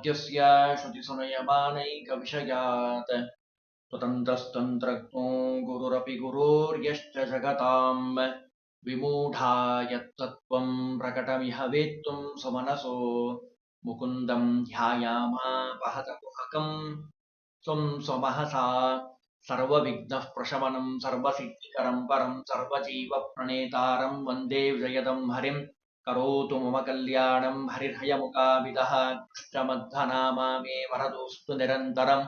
वाक्यस्य श्रुतिसमयमानैकविषयात् स्वतन्त्रस्तन्त्रज्ञो गुरुरपि गुरोर्यश्च जगताम् विमूढा यत्तत्त्वम् प्रकटमिह वेत्तुम् सुमनसो। मुकुन्दम् ध्यायामापहत कुहकम् त्वम् स्वमहसा सर्वविघ्नः प्रशमनम् सर्वसिद्धिकरम् परम् सर्वजीवप्रणेतारम् वंदे जयदम् हरिम्। करोतु मम कल्याणं हरिर्हयमुखाविदः कृष्णमध्वनामा मे वरदोऽस्तु निरन्तरम्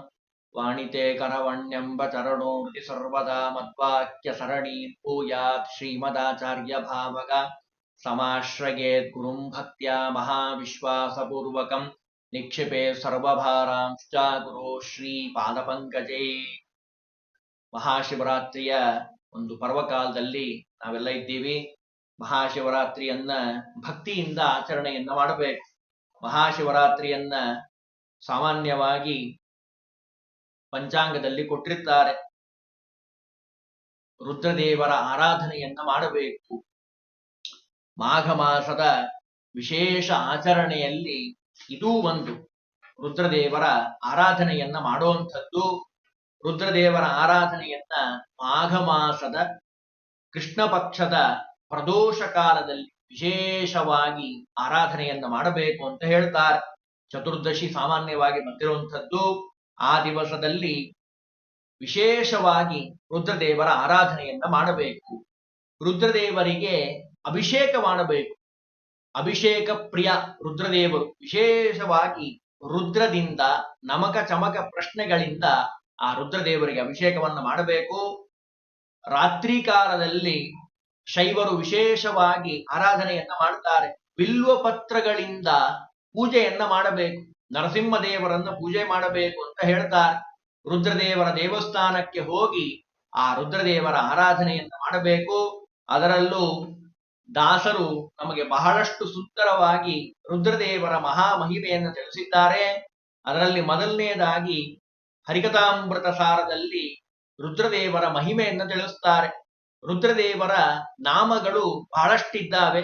वाणिते करवण्यम्बचरणो हृदि सर्वदा मद्वाक्यसरणी भूयात् श्रीमदाचार्यभावग समाश्रयेत् गुरुं भक्त्या महाविश्वासपूर्वकम् ನಿಕ್ಷಿಪೆ ಸರ್ವಭಾರಾಂಶ್ಚ ಗುರು ಶ್ರೀ ಪಾದಪಂಕಜೇ ಮಹಾಶಿವರಾತ್ರಿಯ ಒಂದು ಪರ್ವಕಾಲದಲ್ಲಿ ನಾವೆಲ್ಲ ಇದ್ದೀವಿ ಮಹಾಶಿವರಾತ್ರಿಯನ್ನ ಭಕ್ತಿಯಿಂದ ಆಚರಣೆಯನ್ನ ಮಾಡಬೇಕು. ಮಹಾಶಿವರಾತ್ರಿಯನ್ನ ಸಾಮಾನ್ಯವಾಗಿ ಪಂಚಾಂಗದಲ್ಲಿ ಕೊಟ್ಟಿರ್ತಾರೆ. ರುದ್ರದೇವರ ಆರಾಧನೆಯನ್ನ ಮಾಡಬೇಕು. ಮಾಘ ಮಾಸದ ವಿಶೇಷ ಆಚರಣೆಯಲ್ಲಿ ಇದೂ ಒಂದು. ರುದ್ರದೇವರ ಆರಾಧನೆಯನ್ನ ಮಾಡುವಂಥದ್ದು. ರುದ್ರದೇವರ ಆರಾಧನೆಯನ್ನ ಮಾಘ ಮಾಸದ ಕೃಷ್ಣ ಪಕ್ಷದ ಪ್ರದೋಷ ಕಾಲದಲ್ಲಿ ವಿಶೇಷವಾಗಿ ಆರಾಧನೆಯನ್ನ ಮಾಡಬೇಕು ಅಂತ ಹೇಳ್ತಾರೆ. ಚತುರ್ದಶಿ ಸಾಮಾನ್ಯವಾಗಿ ಬಂದಿರುವಂಥದ್ದು ಆ ದಿವಸದಲ್ಲಿ ವಿಶೇಷವಾಗಿ ರುದ್ರದೇವರ ಆರಾಧನೆಯನ್ನ ಮಾಡಬೇಕು. ರುದ್ರದೇವರಿಗೆ ಅಭಿಷೇಕ ಮಾಡಬೇಕು. ಅಭಿಷೇಕ ಪ್ರಿಯ ರುದ್ರದೇವರು ವಿಶೇಷವಾಗಿ ರುದ್ರದಿಂದ ನಮಕ ಚಮಕ ಪ್ರಶ್ನೆಗಳಿಂದ ಆ ರುದ್ರದೇವರಿಗೆ ಅಭಿಷೇಕವನ್ನ ಮಾಡಬೇಕು. ರಾತ್ರಿ ಕಾಲದಲ್ಲಿ ಶೈವರು ವಿಶೇಷವಾಗಿ ಆರಾಧನೆಯನ್ನ ಮಾಡುತ್ತಾರೆ. ಬಿಲ್ವ ಪತ್ರಗಳಿಂದ ಪೂಜೆಯನ್ನ ಮಾಡಬೇಕು. ನರಸಿಂಹದೇವರನ್ನ ಪೂಜೆ ಮಾಡಬೇಕು ಅಂತ ಹೇಳ್ತಾರೆ. ರುದ್ರದೇವರ ದೇವಸ್ಥಾನಕ್ಕೆ ಹೋಗಿ ಆ ರುದ್ರದೇವರ ಆರಾಧನೆಯನ್ನ ಮಾಡಬೇಕು. ಅದರಲ್ಲೂ ದಾಸರು ನಮಗೆ ಬಹಳಷ್ಟು ಸುಂದರವಾಗಿ ರುದ್ರದೇವರ ಮಹಾ ಮಹಿಮೆಯನ್ನು ತಿಳಿಸಿದ್ದಾರೆ. ಅದರಲ್ಲಿ ಮೊದಲನೆಯದಾಗಿ ಹರಿಕಥಾಮೃತ ಸಾರದಲ್ಲಿ ರುದ್ರದೇವರ ಮಹಿಮೆಯನ್ನು ತಿಳಿಸ್ತಾರೆ. ರುದ್ರದೇವರ ನಾಮಗಳು ಬಹಳಷ್ಟಿದ್ದಾವೆ.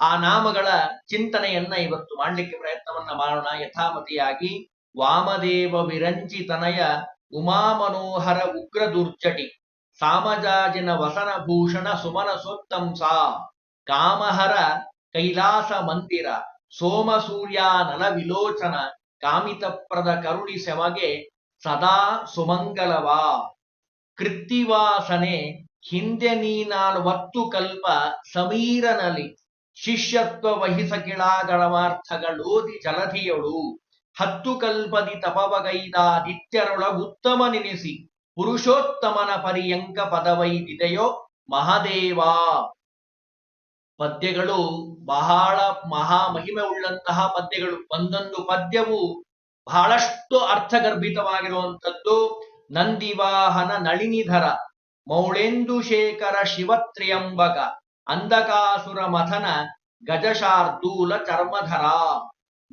ಆ ನಾಮಗಳ ಚಿಂತನೆಯನ್ನ ಇವತ್ತು ಮಾಡಲಿಕ್ಕೆ ಪ್ರಯತ್ನವನ್ನ ಮಾಡೋಣ. ಯಥಾಮತಿಯಾಗಿ ವಾಮದೇವ ವಿರಂಚಿತನಯ ಉಮಾಮನೋಹರ ಉಗ್ರ ದುರ್ಜಟಿ ಸಾಮಜಾಜಿನ ವಸನ ಭೂಷಣ ಸುಮನ ಸಾ ಕಾಮಹರ ಕೈಲಾಸ ಮಂದಿರ ಸೋಮ ಸೂರ್ಯಾನಲ ವಿಲೋಚನ ಕಾಮಿತಪ್ರದ ಕರುಣಿ ಸೆವಗೆ ಸದಾ ಸುಮಂಗಲವಾ. ಕೃತ್ತಿವಾಸನೆ ಹಿಂದೆ ನೀನಾಲ್ವತ್ತು ಕಲ್ಪ ಸಮೀರನಲಿ. ಶಿಷ್ಯತ್ವ ವಹಿಸ ಕಿಳಾಗಳವಾರ್ಥಗಳೋದಿ ಜಲಧಿಯಳು ಹತ್ತು ಕಲ್ಪದಿ ತಪವಗೈದಾದಿತ್ಯರೊಳ ಉತ್ತಮ ನೆನೆಸಿ ಪುರುಷೋತ್ತಮನ ಪರ್ಯಂಕ ಪದವೈದಿದೆಯೋ ಮಹಾದೇವ. ಪದ್ಯಗಳು ಬಹಳ ಮಹಾ ಮಹಿಮೆ ಉಳ್ಳಂತಹ ಪದ್ಯಗಳು. ಒಂದೊಂದು ಪದ್ಯವು ಬಹಳಷ್ಟು ಅರ್ಥಗರ್ಭಿತವಾಗಿರುವಂಥದ್ದು. ನಂದಿವಾಹನ ನಳಿನಿಧರ. ಮೌಳೇಂದು ಶೇಖರ ಶಿವತ್ರಿಯಂಬಕ ಅಂಧಕಾಸುರ ಮಥನ, ಗಜಶಾರ್ದೂಲ ಚರ್ಮಧರ,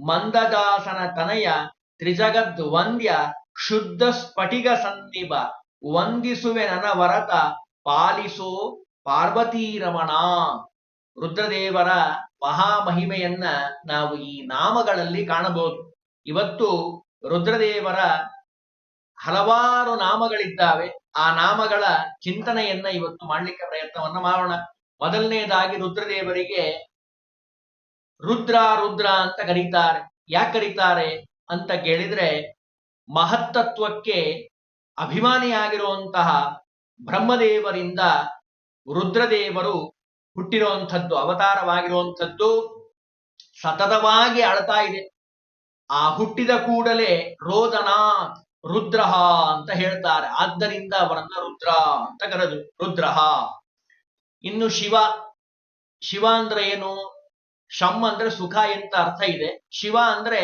ಮಂದದಾಸನ ತನಯ ತ್ರಿಜಗದ್ ವಂದ್ಯ ಶುದ್ಧ ಸ್ಫಟಿಗ ಸನ್ನಿಭ, ವಂದಿಸುವೆ ನನವರತ ವರತ, ಪಾಲಿಸೋ ಪಾರ್ವತೀರಮಣ. ರುದ್ರದೇವರ ಮಹಾಮಹಿಮೆಯನ್ನ ನಾವು ಈ ನಾಮಗಳಲ್ಲಿ ಕಾಣಬಹುದು. ಇವತ್ತು ರುದ್ರದೇವರ ಹಲವಾರು ನಾಮಗಳಿದ್ದಾವೆ. ಆ ನಾಮಗಳ ಚಿಂತನೆಯನ್ನ ಇವತ್ತು ಮಾಡಲಿಕ್ಕೆ ಪ್ರಯತ್ನವನ್ನ ಮಾಡೋಣ. ಮೊದಲನೇದಾಗಿ ರುದ್ರದೇವರಿಗೆ ರುದ್ರ ರುದ್ರ ಅಂತ ಕರೀತಾರೆ. ಯಾಕೆ ಕರೀತಾರೆ ಅಂತ ಕೇಳಿದ್ರೆ ಮಹತ್ತತ್ವಕ್ಕೆ ಅಭಿಮಾನಿಯಾಗಿರುವಂತಹ ಬ್ರಹ್ಮದೇವರಿಂದ ರುದ್ರದೇವರು ಹುಟ್ಟಿರುವಂಥದ್ದು, ಅವತಾರವಾಗಿರುವಂಥದ್ದು ಸತತವಾಗಿ ಅಳ್ತಾ ಇದೆ. ಆ ಹುಟ್ಟಿದ ಕೂಡಲೇ ರೋದನ ರುದ್ರಹ ಅಂತ ಹೇಳ್ತಾರೆ. ಆದ್ದರಿಂದ ಅವರನ್ನ ರುದ್ರ ಅಂತ ಕರೆದು ರುದ್ರ ಇನ್ನು ಶಿವ ಶಿವ ಅಂದ್ರೆ ಏನು? ಶಮ್ ಅಂದ್ರೆ ಸುಖ ಎಂತ ಅರ್ಥ ಇದೆ. ಶಿವ ಅಂದ್ರೆ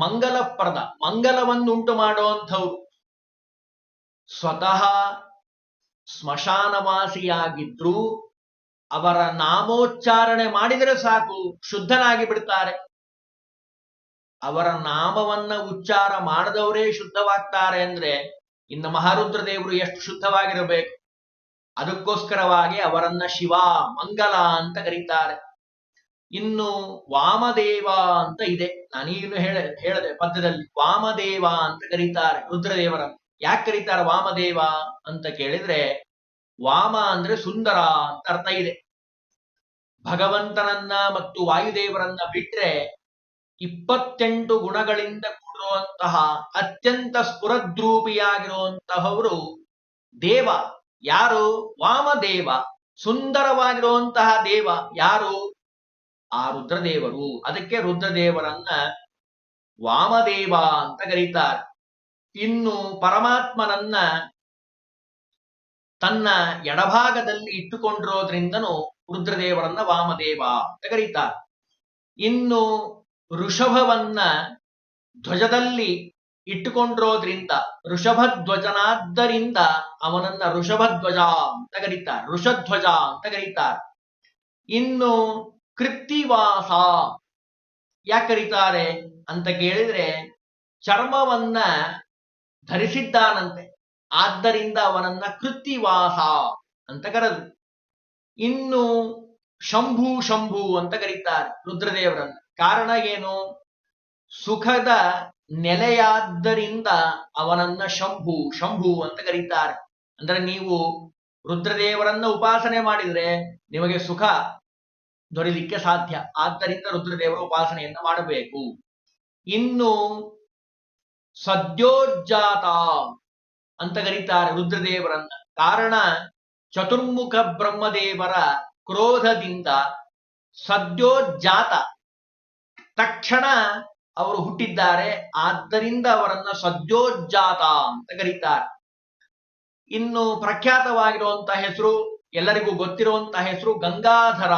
ಮಂಗಲಪ್ರದ, ಮಂಗಲವನ್ನುಂಟು ಮಾಡುವಂಥವ್ರು. ಸ್ವತಃ ಸ್ಮಶಾನವಾಸಿಯಾಗಿದ್ರು ಅವರ ನಾಮೋಚ್ಚಾರಣೆ ಮಾಡಿದರೆ ಸಾಕು, ಶುದ್ಧನಾಗಿ ಬಿಡ್ತಾರೆ. ಅವರ ನಾಮವನ್ನ ಉಚ್ಚಾರ ಮಾಡದವರೇ ಶುದ್ಧವಾಗ್ತಾರೆ ಅಂದ್ರೆ ಇನ್ನು ಮಹಾರುದ್ರ ದೇವರು ಎಷ್ಟು ಶುದ್ಧವಾಗಿರಬೇಕು? ಅದಕ್ಕೋಸ್ಕರವಾಗಿ ಅವರನ್ನ ಶಿವ, ಮಂಗಲ ಅಂತ ಕರೀತಾರೆ. ಇನ್ನು ವಾಮದೇವ ಅಂತ ಇದೆ. ನಾನೀಗಲೂ ಹೇಳ, ಹೇಳದೆ ಪದ್ಯದಲ್ಲಿ ವಾಮದೇವ ಅಂತ ಕರೀತಾರೆ ರುದ್ರದೇವರ ಯಾಕೆ ಕರೀತಾರೆ ವಾಮದೇವ ಅಂತ ಕೇಳಿದ್ರೆ ವಾಮ ಅಂದ್ರೆ ಸುಂದರ ಅಂತ ಅರ್ಥ ಇದೆ. ಭಗವಂತನನ್ನ ಮತ್ತು ವಾಯುದೇವರನ್ನ ಬಿಟ್ರೆ ಇಪ್ಪತ್ತೆಂಟು ಗುಣಗಳಿಂದ ಕೂಡಿರುವಂತಹ ಅತ್ಯಂತ ಸ್ಫುರದ್ರೂಪಿಯಾಗಿರುವಂತಹವರು ದೇವ. ಯಾರು? ವಾಮದೇವ. ಸುಂದರವಾಗಿರುವಂತಹ ದೇವ ಯಾರು? ಆ ರುದ್ರದೇವರು. ಅದಕ್ಕೆ ರುದ್ರದೇವರನ್ನ ವಾಮದೇವ ಅಂತ ಕರೀತಾರೆ. ಇನ್ನು ಪರಮಾತ್ಮನನ್ನ ತನ್ನ ಎಡಭಾಗದಲ್ಲಿ ಇಟ್ಟುಕೊಂಡಿರೋದ್ರಿಂದನೂ ರುದ್ರದೇವರನ್ನ ವಾಮದೇವ ಅಂತ ಕರೀತಾರೆ. ಇನ್ನು ಋಷಭವನ್ನ ಧ್ವಜದಲ್ಲಿ ಇಟ್ಟುಕೊಂಡಿರೋದ್ರಿಂದ ಋಷಭಧ್ವಜನಾದ್ದರಿಂದ ಅವನನ್ನ ಋಷಭಧ್ವಜ ಅಂತ ಕರೀತಾರೆ. ಋಷಧ್ವಜ ಅಂತ ಕರೀತಾರೆ. ಇನ್ನು ಕೃತ್ತಿವಾಸ ಯಾಕೆ ಕರೀತಾರೆ ಅಂತ ಕೇಳಿದ್ರೆ, ಚರ್ಮವನ್ನ ಧರಿಸಿದ್ದಾನಂತೆ. ಆದ್ದರಿಂದ ಅವನನ್ನ ಕೃತ್ತಿವಾಸ ಅಂತ ಕರೆದು. ಇನ್ನು ಶಂಭು ಶಂಭು ಅಂತ ಕರೀತಾರೆ ರುದ್ರದೇವರನ್ನ. ಕಾರಣ ಏನು? ಸುಖದ ನೆಲೆಯಾದ್ದರಿಂದ ಅವನನ್ನ ಶಂಭು ಶಂಭು ಅಂತ ಕರೀತಾರೆ. ಅಂದ್ರೆ ನೀವು ರುದ್ರದೇವರನ್ನ ಉಪಾಸನೆ ಮಾಡಿದ್ರೆ ನಿಮಗೆ ಸುಖ ದೊರೆಯಲಿಕ್ಕೆ ಸಾಧ್ಯ. ಆದ್ದರಿಂದ ರುದ್ರದೇವರ ಉಪಾಸನೆಯನ್ನ ಮಾಡಬೇಕು. ಇನ್ನು ಸದ್ಯೋಜ್ಜಾತ ಅಂತ ಕರೀತಾರೆ ರುದ್ರದೇವರನ್ನ. ಕಾರಣ ಚತುರ್ಮುಖ ಬ್ರಹ್ಮದೇವರ ಕ್ರೋಧದಿಂದ ಸದ್ಯೋಜ್ಜಾತ. ತಕ್ಷಣ ಅವರು ಹುಟ್ಟಿದ್ದಾರೆ. ಆದ್ದರಿಂದ ಅವರನ್ನ ಸದ್ಯೋಜ್ಜಾತ ಅಂತ ಕರೀತಾರೆ. ಇನ್ನು ಪ್ರಖ್ಯಾತವಾಗಿರುವಂತಹ ಹೆಸರು, ಎಲ್ಲರಿಗೂ ಗೊತ್ತಿರುವಂತಹ ಹೆಸರು ಗಂಗಾಧರ.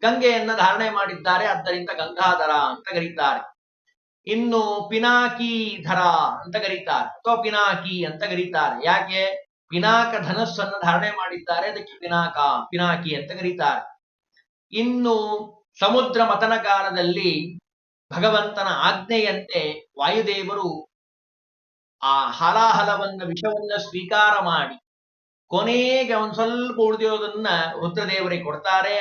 ಗಂಗೆಯನ್ನ ಧಾರಣೆ ಮಾಡಿದ್ದಾರೆ. ಆದ್ದರಿಂದ ಗಂಗಾಧರ ಅಂತ ಕರೀತಾರೆ. ಇನ್ನು ಪಿನಾಕೀಧರ ಅಂತ ಕರೀತಾರೆ. ಅಥವಾ ಪಿನಾಕಿ ಅಂತ ಕರೀತಾರೆ. ಯಾಕೆ? ಪಿನಾಕ ಧನಸ್ಸನ್ನು ಧಾರಣೆ ಮಾಡಿದ್ದಾರೆ. ಅದಕ್ಕೆ ಪಿನಾಕ, ಪಿನಾಕಿ ಅಂತ ಕರೀತಾರೆ. ಇನ್ನು ಸಮುದ್ರ ಮತನ ಕಾಲದಲ್ಲಿ ಭಗವಂತನ ಆಜ್ಞೆಯಂತೆ ವಾಯುದೇವರು ಆ ಹಲಾಹಲವನ್ನ, ವಿಷವನ್ನ ಸ್ವೀಕಾರ ಮಾಡಿ ಕೊನೆಗೆ ಒಂದ್ ಸ್ವಲ್ಪ ಉಳಿದಿರೋದನ್ನ ರುದ್ರದೇವರಿಗೆ ಕೊಡ್ತಾರೆ,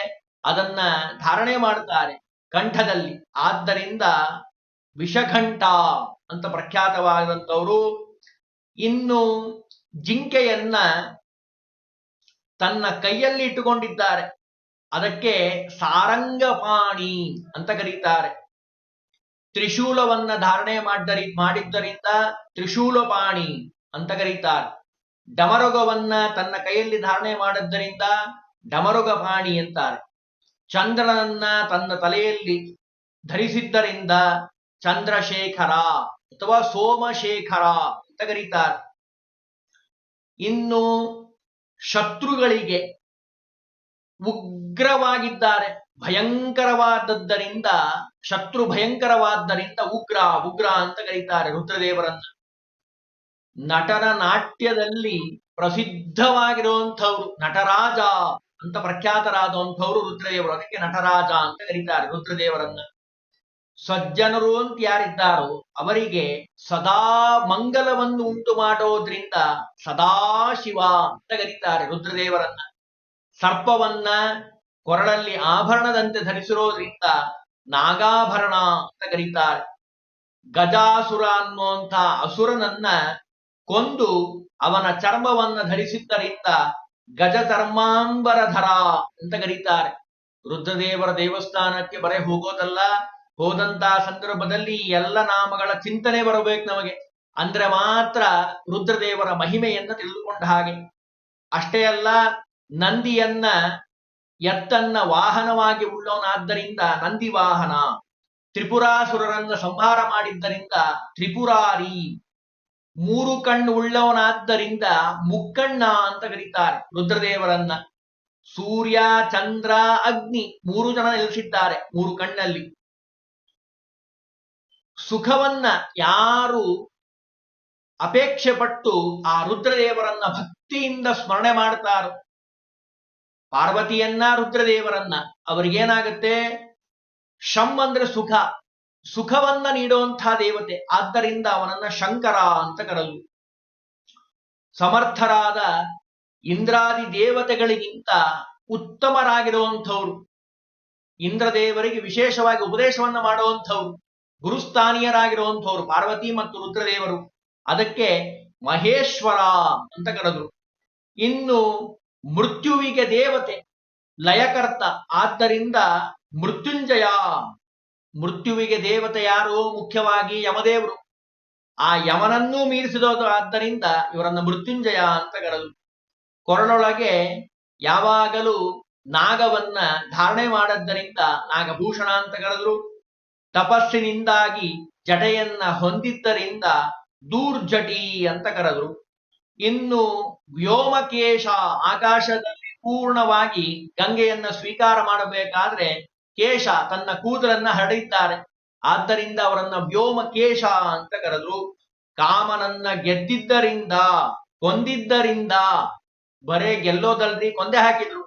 ಅದನ್ನ ಧಾರಣೆ ಮಾಡ್ತಾರೆ ಕಂಠದಲ್ಲಿ. ಆದ್ದರಿಂದ ವಿಷಕಂಠ ಅಂತ ಪ್ರಖ್ಯಾತವಾದಂಥವರು ಇನ್ನು ಜಿಂಕೆಯನ್ನ ತನ್ನ ಕೈಯಲ್ಲಿ ಇಟ್ಟುಕೊಂಡಿದ್ದಾರೆ. ಅದಕ್ಕೆ ಸಾರಂಗಪಾಣಿ ಅಂತ ಕರೀತಾರೆ. ತ್ರಿಶೂಲವನ್ನ ಧಾರಣೆ ಮಾಡಿದರಿ, ಮಾಡಿದ್ದರಿಂದ ತ್ರಿಶೂಲಪಾಣಿ ಅಂತ ಕರೀತಾರೆ. ಡಮರುಗವನ್ನ ತನ್ನ ಕೈಯಲ್ಲಿ ಧಾರಣೆ ಮಾಡಿದ್ದರಿಂದ ಡಮರುಗಪಾಣಿ ಅಂತಾರೆ. ಚಂದ್ರನನ್ನ ತನ್ನ ತಲೆಯಲ್ಲಿ ಧರಿಸಿದ್ದರಿಂದ ಚಂದ್ರಶೇಖರ ಅಥವಾ ಸೋಮಶೇಖರ ಅಂತ ಕರೀತಾರೆ. ಇನ್ನು ಶತ್ರುಗಳಿಗೆ ಉಗ್ರವಾಗಿದ್ದಾರೆ. ಭಯಂಕರವಾದದ್ದರಿಂದ, ಶತ್ರು ಭಯಂಕರವಾದ್ದರಿಂದ ಉಗ್ರ ಉಗ್ರ ಅಂತ ಕರೀತಾರೆ ರುದ್ರದೇವರನ್ನ. ನಟನ ನಾಟ್ಯದಲ್ಲಿ ಪ್ರಸಿದ್ಧವಾಗಿರುವಂಥವ್ರು ನಟರಾಜ ಅಂತ ಪ್ರಖ್ಯಾತರಾದಂಥವ್ರು ರುದ್ರದೇವರು. ಅದಕ್ಕೆ ನಟರಾಜ ಅಂತ ಕರೀತಾರೆ ರುದ್ರದೇವರನ್ನ. ಸಜ್ಜನರು ಅಂತ ಯಾರಿದ್ದಾರೋ ಅವರಿಗೆ ಸದಾ ಮಂಗಲವನ್ನು ಉಂಟು ಮಾಡೋದ್ರಿಂದ ಸದಾ ಶಿವ ಅಂತ ಕರೀತಾರೆ ರುದ್ರದೇವರನ್ನ. ಸರ್ಪವನ್ನ ಕೊರಳಲ್ಲಿ ಆಭರಣದಂತೆ ಧರಿಸಿರೋದ್ರಿಂದ ನಾಗಾಭರಣ ಅಂತ ಕರೀತಾರೆ. ಗಜಾಸುರ ಅನ್ನುವಂಥ ಅಸುರನನ್ನ ಕೊಂದು ಅವನ ಚರ್ಮವನ್ನ ಧರಿಸಿದ್ದರಿಂದ ಗಜ ಚರ್ಮಾಂಬರಧರ ಅಂತ ಕರೀತಾರೆ. ರುದ್ರದೇವರ ದೇವಸ್ಥಾನಕ್ಕೆ ಬರೇ ಹೋಗೋದಲ್ಲ, ಹೋದಂತ ಸಂದರ್ಭದಲ್ಲಿ ಎಲ್ಲ ನಾಮಗಳ ಚಿಂತನೆ ಬರಬೇಕು ನಮಗೆ. ಅಂದ್ರೆ ಮಾತ್ರ ರುದ್ರದೇವರ ಮಹಿಮೆಯನ್ನ ತಿಳಿದುಕೊಂಡ ಹಾಗೆ. ಅಷ್ಟೇ ಅಲ್ಲ, ನಂದಿಯನ್ನ ಎತ್ತನ್ನ ವಾಹನವಾಗಿ ಉಳ್ಳವನಾದ್ದರಿಂದ ನಂದಿ ವಾಹನ. ತ್ರಿಪುರಾಸುರರನ್ನ ಸಂಹಾರ ಮಾಡಿದ್ದರಿಂದ ತ್ರಿಪುರಾರಿ. ಮೂರು ಕಣ್ಣು ಉಳ್ಳವನಾದ್ದರಿಂದ ಮುಕ್ಕಣ್ಣ ಅಂತ ಕರೀತಾರೆ ರುದ್ರದೇವರನ್ನ. ಸೂರ್ಯ, ಚಂದ್ರ, ಅಗ್ನಿ ಮೂರು ಜನ ನೆಲೆಸಿದ್ದಾರೆ ಮೂರು ಕಣ್ಣಲ್ಲಿ. ಸುಖವನ್ನ ಯಾರು ಅಪೇಕ್ಷೆ ಪಟ್ಟು ಆ ರುದ್ರದೇವರನ್ನ ಭಕ್ತಿಯಿಂದ ಸ್ಮರಣೆ ಮಾಡ್ತಾರೋ ಪಾರ್ವತಿಯನ್ನ ರುದ್ರದೇವರನ್ನ ಅವರಿಗೇನಾಗುತ್ತೆ? ಶಂ ಅಂದ್ರೆ ಸುಖ. ಸುಖವನ್ನ ನೀಡುವಂತಹ ದೇವತೆ. ಆದ್ದರಿಂದ ಅವನನ್ನ ಶಂಕರ ಅಂತ ಕರೆದು ಸಮರ್ಥರಾದ ಇಂದ್ರಾದಿ ದೇವತೆಗಳಿಗಿಂತ ಉತ್ತಮರಾಗಿರುವಂಥವ್ರು. ಇಂದ್ರದೇವರಿಗೆ ವಿಶೇಷವಾಗಿ ಉಪದೇಶವನ್ನ ಮಾಡುವಂಥವ್ರು. ಗುರುಸ್ಥಾನೀಯರಾಗಿರುವಂಥವ್ರು. ಪಾರ್ವತಿ ಮತ್ತು ರುದ್ರದೇವರು. ಅದಕ್ಕೆ ಮಹೇಶ್ವರ ಅಂತ ಕರೆದರು. ಇನ್ನು ಮೃತ್ಯುವಿಗೆ ದೇವತೆ, ಲಯಕರ್ತ. ಆದ್ದರಿಂದ ಮೃತ್ಯುಂಜಯ. ಮೃತ್ಯುವಿಗೆ ದೇವತೆ ಯಾರು? ಮುಖ್ಯವಾಗಿ ಯಮದೇವರು. ಆ ಯಮನನ್ನೂ ಮೀರಿಸಿದೋದು ಆದ್ದರಿಂದ ಇವರನ್ನ ಮೃತ್ಯುಂಜಯ ಅಂತ ಕರೆದು. ಕೊರಳೊಳಗೆ ಯಾವಾಗಲೂ ನಾಗವನ್ನ ಧಾರಣೆ ಮಾಡದ್ದರಿಂದ ನಾಗಭೂಷಣ ಅಂತ ಕರೆದರು. ತಪಸ್ಸಿನಿಂದಾಗಿ ಜಟೆಯನ್ನ ಹೊಂದಿದ್ದರಿಂದ ದೂರ್ಜಟಿ ಅಂತ ಕರೆದರು. ಇನ್ನು ವ್ಯೋಮಕೇಶ ಆಕಾಶದಲ್ಲಿ ಪೂರ್ಣವಾಗಿ ಗಂಗೆಯನ್ನ ಸ್ವೀಕಾರ ಮಾಡಬೇಕಾದ್ರೆ ಕೇಶ ತನ್ನ ಕೂದಲನ್ನ ಹರಡಿದ್ದಾರೆ. ಆದ್ದರಿಂದ ಅವರನ್ನ ವ್ಯೋಮಕೇಶ ಅಂತ ಕರೆದ್ರು. ಕಾಮನನ್ನ ಗೆದ್ದಿದ್ದರಿಂದ, ಕೊಂದಿದ್ದರಿಂದ, ಬರೇ ಗೆಲ್ಲೋದಲ್ರಿ, ಕೊಂದೆ ಹಾಕಿದ್ರು.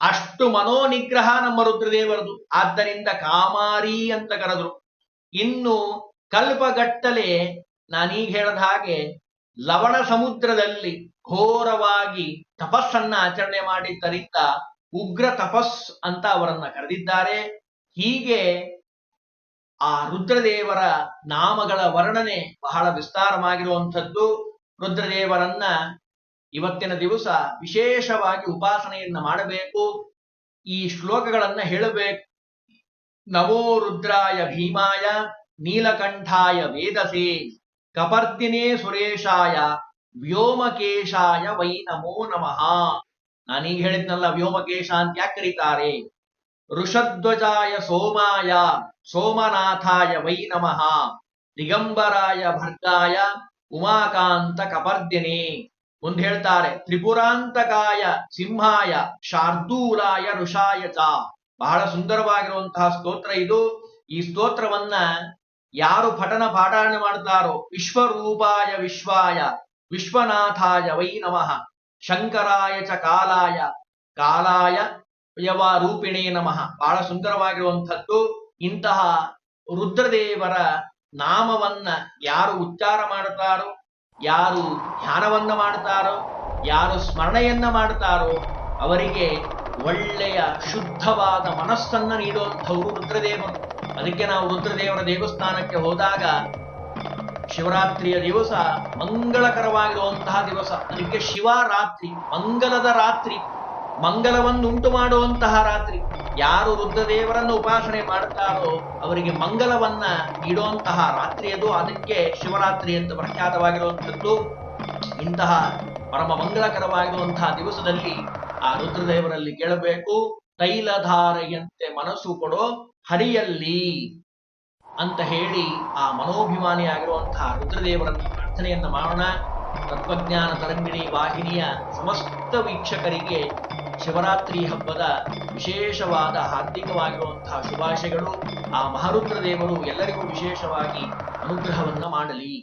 ಅಷ್ಟು ಮನೋನಿಗ್ರಹ ನಮ್ಮ ರುದ್ರದೇವರದು. ಆದ್ದರಿಂದ ಕಾಮಾರಿ ಅಂತ ಕರೆದ್ರು. ಇನ್ನು ಕಲ್ಪಗಟ್ಟಲೆ ನಾನೀಗ ಹೇಳದ ಹಾಗೆ ಲವಣ ಸಮುದ್ರದಲ್ಲಿ ಘೋರವಾಗಿ ತಪಸ್ಸನ್ನ ಆಚರಣೆ ಮಾಡಿದ್ದರಿಂದ ಉಗ್ರ ತಪಸ್ ಅಂತ ಅವರನ್ನ ಕರೆದಿದ್ದಾರೆ. ಹೀಗೆ ಆ ರುದ್ರದೇವರ ನಾಮಗಳ ವರ್ಣನೆ ಬಹಳ ವಿಸ್ತಾರವಾಗಿರುವಂಥದ್ದು. ರುದ್ರದೇವರನ್ನ ಇವತ್ತಿನ ದಿವಸ ವಿಶೇಷವಾಗಿ ಉಪಾಸನೆಯನ್ನ ಮಾಡಬೇಕು. ಈ ಶ್ಲೋಕಗಳನ್ನ ಹೇಳಬೇಕು. ನಮೋ ರುದ್ರಾಯ ಭೀಮಾಯ ನೀಲಕಂಠಾಯ ವೇದಸೆ. ಕಪರ್ದಿನೇ ಸುರೇಶಾಯ ವ್ಯೋಮಕೇಶಾಯ ವೈ ನಮೋ ನಮಃ. ನಾನೀಗ ಹೇಳಿದ್ನಲ್ಲ ವ್ಯೋಮಕೇಶ ಅಂತ ಯಾಕೆ ಕರೀತಾರೆ? ಋಷಧ್ವಜಾಯ ಸೋಮಾಯ, ಸೋಮನಾಥಾಯ ವೈ ನಮಃ. ದಿಗಂಬರಾಯ ಭರ್ಗಾಯ, ಉಮಾಕಾಂತ ಕಪರ್ದಿನಿ. ಮುಂದೆ ಹೇಳ್ತಾರೆ, ತ್ರಿಪುರಾಂತಕಾಯ ಸಿಂಹಾಯ, ಶಾರ್ದೂಲಾಯ ಋಷಾಯ ಚ. ಬಹಳ ಸುಂದರವಾಗಿರುವಂತಹ ಸ್ತೋತ್ರ ಇದು. ಈ ಸ್ತೋತ್ರವನ್ನ ಯಾರು ಪಠನ ಪಾಠಾಣೆ ಮಾಡ್ತಾರೋ ವಿಶ್ವರೂಪಾಯ ವಿಶ್ವಾಯ, ವಿಶ್ವನಾಥಾಯ ವೈ ನಮಃ, ಶಂಕರಾಯ ಚ ಕಾಲಾಯ ಕಾಲಾಯ ಯವ ರೂಪಿಣೇ ನಮಃ. ಬಹಳ ಸುಂದರವಾಗಿರುವಂಥದ್ದು ಇಂತಹ ರುದ್ರದೇವರ ನಾಮವನ್ನ ಯಾರು ಉಚ್ಚಾರ ಮಾಡುತ್ತಾರೋ, ಯಾರು ಧ್ಯಾನವನ್ನ ಮಾಡ್ತಾರೋ ಯಾರು ಸ್ಮರಣೆಯನ್ನ ಮಾಡ್ತಾರೋ ಅವರಿಗೆ ಒಳ್ಳೆಯ ಶುದ್ಧವಾದ ಮನಸ್ಸನ್ನ ನೀಡುವಂಥವರು ರುದ್ರದೇವರು. ಅದಕ್ಕೆ ನಾವು ರುದ್ರದೇವರ ದೇವಸ್ಥಾನಕ್ಕೆ ಹೋದಾಗ ಶಿವರಾತ್ರಿಯ ದಿವಸ ಮಂಗಳಕರವಾಗಿರುವಂತಹ ದಿವಸ. ಅದಕ್ಕೆ ಶಿವರಾತ್ರಿ ಮಂಗಲದ ರಾತ್ರಿ ಮಂಗಲವನ್ನುಂಟು ಮಾಡುವಂತಹ ರಾತ್ರಿ. ಯಾರು ರುದ್ರದೇವರನ್ನು ಉಪಾಸನೆ ಮಾಡುತ್ತಾರೋ ಅವರಿಗೆ ಮಂಗಲವನ್ನ ನೀಡುವಂತಹ ರಾತ್ರಿ ಅದು. ಅದಕ್ಕೆ ಶಿವರಾತ್ರಿ ಅಂತ ಪ್ರಖ್ಯಾತವಾಗಿರುವಂಥದ್ದು. ಇಂತಹ ಪರಮ ಮಂಗಳಕರವಾಗಿರುವಂತಹ ದಿವಸದಲ್ಲಿ ಆ ರುದ್ರದೇವರಲ್ಲಿ ಕೇಳಬೇಕು. ತೈಲಧಾರೆಯಂತೆ ಮನಸ್ಸು ಕೊಡೋ ಹರಿಯಲ್ಲಿ ಅಂತ ಹೇಳಿ ಆ ಮನೋಭಿಮಾನಿಯಾಗಿರುವಂತಹ ರುದ್ರದೇವರನ್ನು ಪ್ರಾರ್ಥನೆಯನ್ನ ಮಾಡೋಣ. ತತ್ವಜ್ಞಾನ ತರಂಗಿಣಿ ವಾಹಿನಿಯ ಸಮಸ್ತ ವೀಕ್ಷಕರಿಗೆ ಶಿವರಾತ್ರಿ ಹಬ್ಬದ ವಿಶೇಷವಾದ ಹಾರ್ದಿಕವಾಗಿರುವಂತಹ ಶುಭಾಶಯಗಳು. ಆ ಮಹಾರುದ್ರದೇವರು ಎಲ್ಲರಿಗೂ ವಿಶೇಷವಾಗಿ ಅನುಗ್ರಹವನ್ನ ಮಾಡಲಿ.